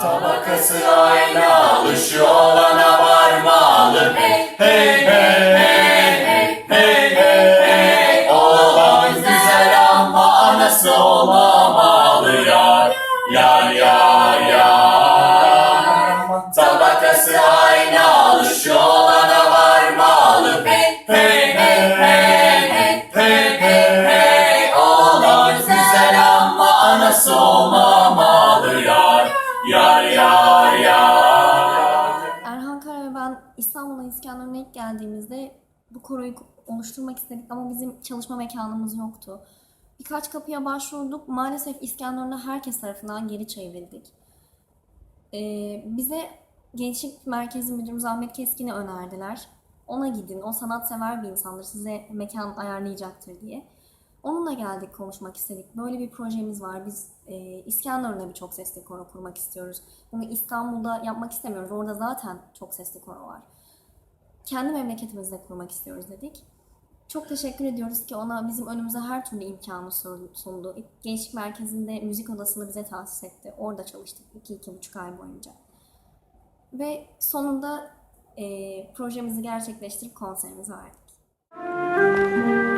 Tabakası aynalı şu olana varmalı. Hey hey hey hey hey hey hey hey. Oğlan güzel ama anası olmamalı. Yar Yar yar yar Yar yar Erhan Kara ve ben İstanbul'a İskenderun'a ilk geldiğimizde bu koroyu oluşturmak istedik ama bizim çalışma mekanımız yoktu. Birkaç kapıya başvurduk. Maalesef İskenderun'da herkes tarafından geri çevrildik. Ee, bize Gençlik Merkezi Müdürümüz Ahmet Keskin'i önerdiler. Ona gidin, o sanatsever bir insandır, size mekan ayarlayacaktır diye. Onunla geldik, konuşmak istedik. Böyle bir projemiz var. Biz e, İskenderun'da bir çok sesli koro kurmak istiyoruz. Bunu İstanbul'da yapmak istemiyoruz. Orada zaten çok sesli koro var. Kendi memleketimizde kurmak istiyoruz dedik. Çok teşekkür ediyoruz ki ona bizim önümüze her türlü imkanı sun- sundu. Gençlik Merkezi'nde müzik odasını bize tahsis etti. Orada çalıştık iki, iki buçuk ay boyunca. Ve sonunda e, projemizi gerçekleştirip konserimizi verdik. Fikrimden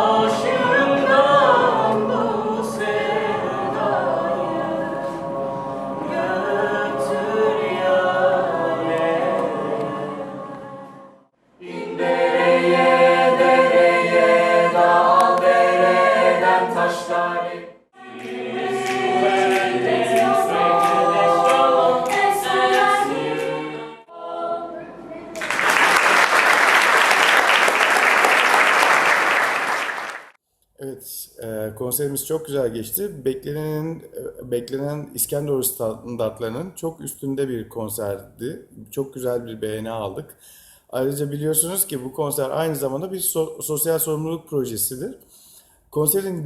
Evet, e, konserimiz çok güzel geçti. Beklenen e, beklenen İskenderun standartlarının çok üstünde bir konserdi. Çok güzel bir beğeni aldık. Ayrıca biliyorsunuz ki bu konser aynı zamanda bir so- sosyal sorumluluk projesidir. Konserin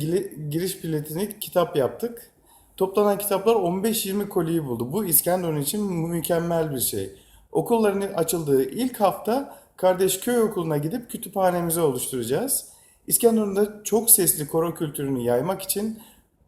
giriş biletini kitap yaptık. Toplanan kitaplar 15-20 koliyi buldu. Bu İskenderun için mükemmel bir şey. Okulların açıldığı ilk hafta kardeş köy okuluna gidip kütüphanemizi oluşturacağız. İskenderun'da çok sesli koro kültürünü yaymak için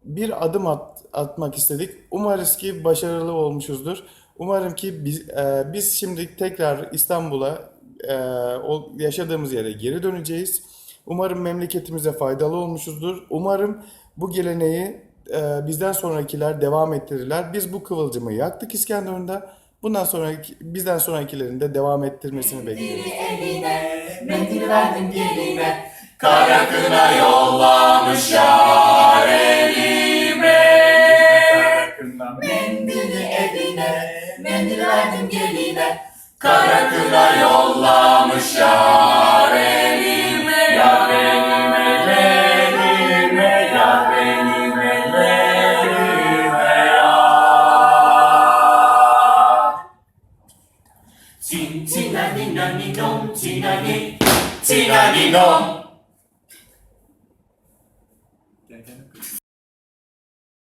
bir adım at- atmak istedik. Umarız ki başarılı olmuşuzdur. Umarım ki biz, e, biz şimdi tekrar İstanbul'a e, o yaşadığımız yere geri döneceğiz. Umarım memleketimize faydalı olmuşuzdur. Umarım bu geleneği e, bizden sonrakiler devam ettirirler. Biz bu kıvılcımı yaktık İskenderun'da. Bundan sonraki bizden sonrakilerin de devam ettirmesini bekliyoruz. Mendil verdim geline Kara kına yollamış yar elime Mendili evine Mendil verdim geline. Kara kına yollamış yar elime Yar elime elime Yar elime elime yar. Tin tinani nani nom tinani tinani nom